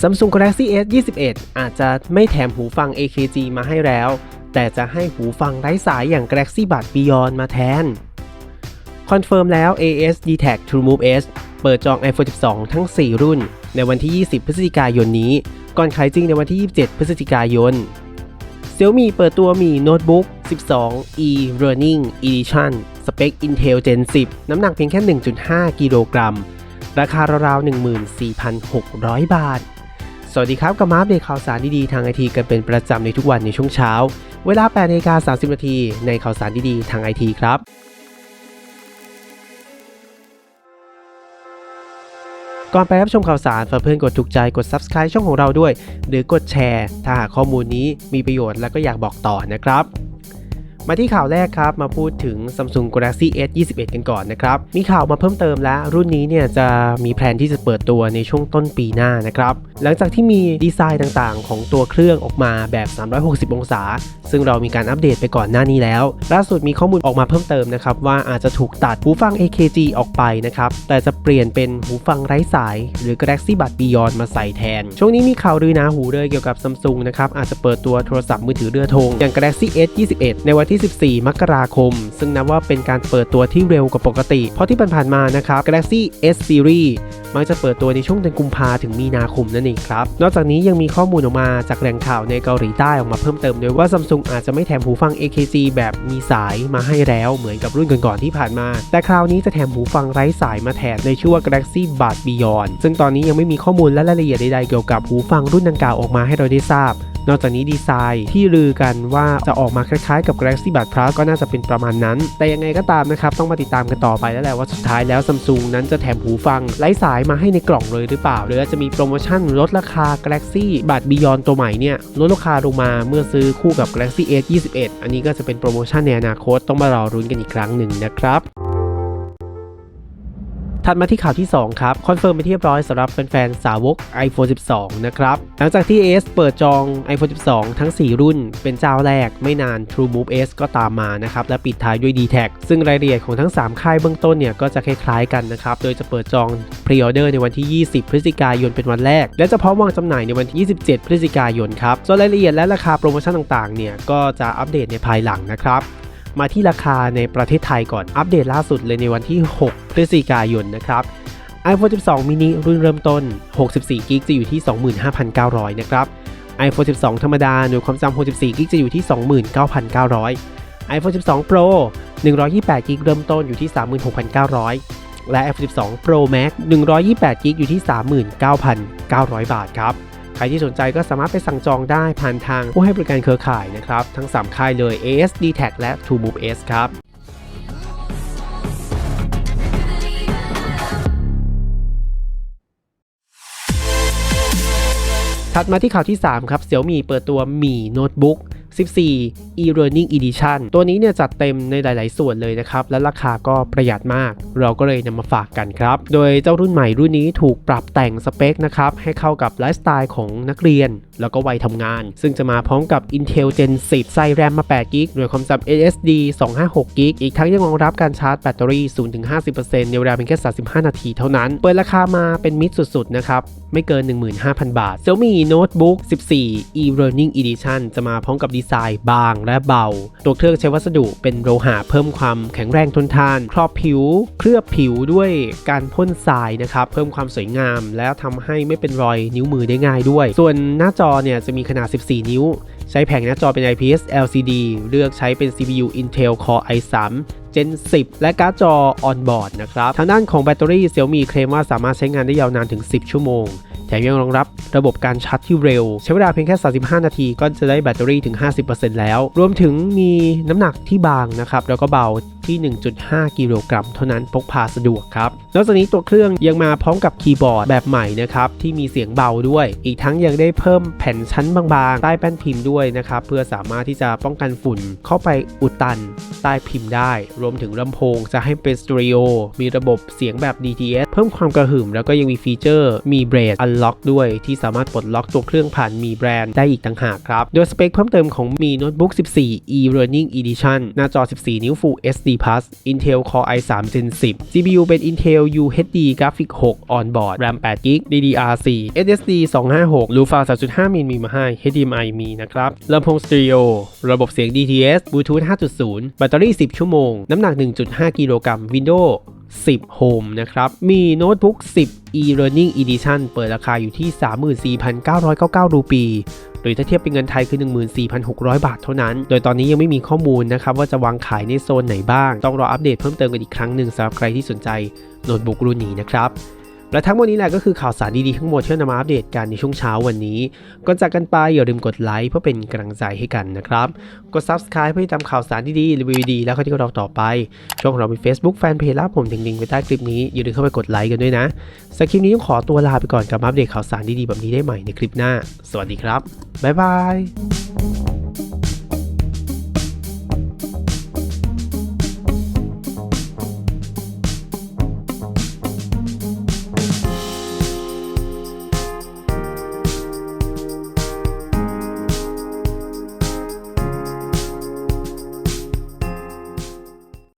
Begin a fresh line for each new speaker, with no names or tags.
Samsung Galaxy S 21 อาจจะไม่แถมหูฟัง AKG มาให้แล้ว แต่จะให้หูฟังไร้สายอย่าง Galaxy Buds Beyond มาแทน คอนเฟิร์มแล้ว AS d t a c TrueMove S เปิดจอง iPhone 12 ทั้ง 4 รุ่น ในวันที่ 20 พฤศจิกายนนี้ ก่อนขายจริงในวันที่ 27 พฤศจิกายน Xiaomi เปิดตัวมีโน้ตบุ๊ก 12 e Learning Edition สเปค Intel Gen 10 น้ำหนักเพียงแค่ 1.5 กิโลกรัม ราคาราวๆ 14,600 บาท สวัสดีครับกับมาอัปเดตข่าวสารดีๆทางไอทีกันเป็นประจำในทุกวันในช่วงเช้า เวลา8นาฬิกา30 นาทีในข่าวสารดีๆทางไอทีครับก่อนไปรับชมข่าวสารฝากเพื่อนกดถูกใจกด Subscribe ช่องของเราด้วย หรือกดแชร์ ถ้าหากข้อมูลนี้มีประโยชน์และก็อยากบอกต่อนะครับ มาที่ข่าวแรกครับ มาพูดถึง Samsung Galaxy S 21กันก่อนนะครับ มีข่าวมาเพิ่มเติมแล้ว รุ่นนี้เนี่ยจะมีแผนที่จะเปิดตัวในช่วงต้นปีหน้านะครับ หลังจากที่มีดีไซน์ต่างๆ ของตัวเครื่องออกมาแบบ 360 องศา ซึ่งเรามีการอัปเดตไปก่อนหน้านี้แล้ว ล่าสุดมีข้อมูลออกมาเพิ่มเติมนะครับ ว่าอาจจะถูกตัดหูฟัง AKG ออกไปนะครับ แต่จะเปลี่ยนเป็นหูฟังไร้สาย หรือ Galaxy Buds Beyond มาใส่แทน ช่วงนี้มีข่าวลือนาหูเลยเกี่ยวกับ Samsung นะครับอาจจะเปิดตัวโทรศัพท์มือถือเรือธงอย่าง Galaxy S 21ในวันที่ที่ 14 มกราคม ซึ่งนับว่าเป็นการเปิดตัวที่เร็วกว่าปกติ เพราะที่ผ่านๆมานะครับ Galaxy S Series มักจะเปิดตัวในช่วงเดือนกุมภาถึงมีนาคมนั่นเองครับ นอกจากนี้ยังมีข้อมูลออกมาจากแหล่งข่าวในเกาหลีใต้ออกมาเพิ่มเติมด้วยว่า Samsung อาจจะไม่แถมหูฟัง AKG แบบมีสายมาให้แล้วเหมือนกับรุ่นก่อนๆที่ผ่านมา แต่คราวนี้จะแถมหูฟังไร้สายมาแทนในชื่อว่า Galaxy Buds Beyond ซึ่งตอนนี้ยังไม่มีข้อมูลและรายละเอียดใดๆเกี่ยวกับหูฟังรุ่นดังกล่าวออกมาให้เราได้ทราบ นอกจากนี้ดีไซน์ที่ลือกันว่าจะออกมาคล้ายๆกับ Galaxy Buds Plus ก็น่าจะเป็นประมาณนั้น แต่ยังไงก็ตามนะครับ ต้องมาติดตามกันต่อไปแล้วแหละว่าสุดท้ายแล้ว Samsung นั้นจะแถมหูฟังไร้สายมาให้ในกล่องเลยหรือเปล่า หรือจะมีโปรโมชั่นลดราคา Galaxy Buds Beyond ตัวใหม่เนี่ยลดราคาลงมาเมื่อซื้อคู่กับ Galaxy S 21 อันนี้ก็จะเป็นโปรโมชั่นในอนาคตต้องมารอรุ้นกันอีกครั้งหนึ่งนะครับ ถัดมาที่ข่าวที่ 2 ครับ คอนเฟิร์มไปที่เรียบร้อยสำหรับแฟนๆสาวก iPhone 12 นะครับ หลังจากที่ AS เปิดจอง iPhone 12 ทั้ง 4 รุ่น เป็นเจ้าแรกไม่นาน TrueMove S ก็ตามมานะครับ และปิดท้ายด้วย d t แทซึ่งรายละเอียดของทั้ง 3 ค่ายเบื้องต้นเนี่ย ก็จะคล้ายๆกันนะครับ โดยจะเปิดจองพรีออเดอร์ในวันที่ 20 พฤศจิกายนเป็นวันแรก และจะพร้อมวางจำหน่ายในวันที่ 27 พฤศจิกายนครับส่วนรายละเอียดและราคาโปรโมชั่นต่างๆเนี่ยก็จะอัปเดตในภายหลังนะครับ มาที่ราคาในประเทศไทยก่อนอัปเดตล่าสุดเลยในวันที่ 6 พฤศจิกายนนะครับ iPhone 12 mini รุ่นเริ่มต้น 64กิกจะอยู่ที่ 25,900 นะครับ iPhone 12 ธรรมดา หน่วยความจำ 64กิกจะอยู่ที่ 29,900 iPhone 12 Pro 128กิกเริ่มต้นอยู่ที่ 36,900 และ iPhone 12 Pro Max 128กิกอยู่ที่ 39,900 บาทครับ ใครที่สนใจก็สามารถไปสั่งจองได้ผ่านทางผู้ให้บริการเครือข่ายนะครับ ทั้ง 3 ค่ายเลย AS d t a c และ t o m o v e S ครับถัดมาที่ข่าวที่ 3 ครับ Xiaomi เปิดตัวมีโน้ตบุ๊ก 14 e-learning edition ตัวนี้เนี่ยจัดเต็มในหลาย ๆ ส่วนเลยนะครับ และราคาก็ประหยัดมาก เราก็เลยนำมาฝากกันครับ โดยเจ้ารุ่นใหม่รุ่นนี้ถูกปรับแต่งสเปคนะครับ ให้เข้ากับไลฟ์สไตล์ของนักเรียน แล้วก็วัยทำงาน ซึ่งจะมาพร้อมกับ Intel Gen 10ใส่แรมมา8 g b หน่วยความจำ SSD 256 g b อีกทั้งยังรองรับการชาร์จแบตเตอรี่ 0-50%ในเวลาเพียงแค่35นาทีเท่านั้น เปิดราคามาเป็นมิตรสุด ๆ นะครับ ไม่เกิน 15,000 บาท Xiaomi Notebook 14 e-learning edition จะมาพร้อมกับดีไซน์บางและเบา ตัวเครื่องใช้วัสดุเป็นโลหะเพิ่มความแข็งแรงทนทาน ครอบผิว เคลือบผิวด้วยการพ่นทรายนะครับเพิ่มความสวยงาม แล้วทำให้ไม่เป็นรอยนิ้วมือได้ง่ายด้วย ส่วนหน้าจอเนี่ยจะมีขนาด 14 นิ้ว ใช้แผงหน้าจอเป็น IPS LCD เลือกใช้เป็น CPU Intel Core i3 Gen 10 และการ์ดจอ on-board นะครับ ทางด้านของแบตเตอรี่ Xiaomi เคลมว่าสามารถใช้งานได้ยาวนานถึง 10 ชั่วโมง แถมยังรองรับระบบการชาร์จที่เร็ว ใช้เวลาเพียงแค่ 35 นาทีก็จะได้แบตเตอรี่ถึง 50%แล้ว รวมถึงมีน้ำหนักที่บางนะครับแล้วก็เบา ที่ 1.5 กิโลกรัมเท่านั้นพกพาสะดวกครับ นอกจากนี้ตัวเครื่องยังมาพร้อมกับคีย์บอร์ดแบบใหม่นะครับที่มีเสียงเบาด้วย อีกทั้งยังได้เพิ่มแผ่นชั้นบางๆ ใต้แป้นพิมพ์ด้วยนะครับเพื่อสามารถที่จะป้องกันฝุ่นเข้าไปอุดตันใต้พิมพ์ได้ รวมถึงลำโพงจะให้เป็นสเตอริโอมีระบบเสียงแบบ DTS เพิ่มความกระหึ่มแล้วก็ยังมีฟีเจอร์มีเบรดอันล็อกด้วยที่สามารถปลดล็อกตัวเครื่องผ่านมีแบรนด์ได้อีกต่างหากครับ โดยสเปคเพิ่มเติมของมีโน้ตบุ๊ก14 e-learning edition หน้าจอ 14 นิ้ว Full HD Plus Intel Core i3 Gen 10 CPU เป็น Intel UHD Graphics 6 on board RAM 8GB DDR4 SSD 256รูฟา3.5 มิลมีมาให้ HDMI มีนะครับลำโพงสเตอริโอระบบเสียง DTS Bluetooth 5.0 แบตเตอรี่ 10 ชั่วโมง น้ำหนัก 1.5 กิโลกรัม Windows 10 Home นะครับ มีโน้ตบุ๊ก 10 e-learning edition เปิดราคาอยู่ที่ 34,999 รูปี รือถ้าเทียบเป็นเงินไทยคือ 14,600 บาทเท่านั้น โดยตอนนี้ยังไม่มีข้อมูลนะครับว่าจะวางขายในโซนไหนบ้าง ต้องรออัปเดตเพิ่มเติมกันอีกครั้งหนึ่งสำหรับใครที่สนใจโน้ตบุ๊กรุ่นนี้นะครับ และทั้งหมดนี้แหละก็คือข่าวสารดีๆทั้งหมดที่เรานำมาอัปเดตกันในช่วงเช้าวันนี้ก่อนจากกันไปอย่าลืมกดไลค์เพื่อเป็นกำลังใจให้กันนะครับ กด subscribe เพื่อติดตามข่าวสารดีๆรีวิวดีๆแล้วก็ที่เราต่อไป ช่องของเรามี Facebook Fanpage ล้วผมทิ้งลิงก์ไว้ใต้คลิปนี้อย่าลืมเข้าไปกดไลค์กันด้วยนะสำหรับคลิปนี้ต้องขอตัวลาไปก่อนกับมาอัปเดตข่าวสารดีๆแบบนี้ได้ใหม่ในคลิปหน้า สวัสดีครับบ๊ายบาย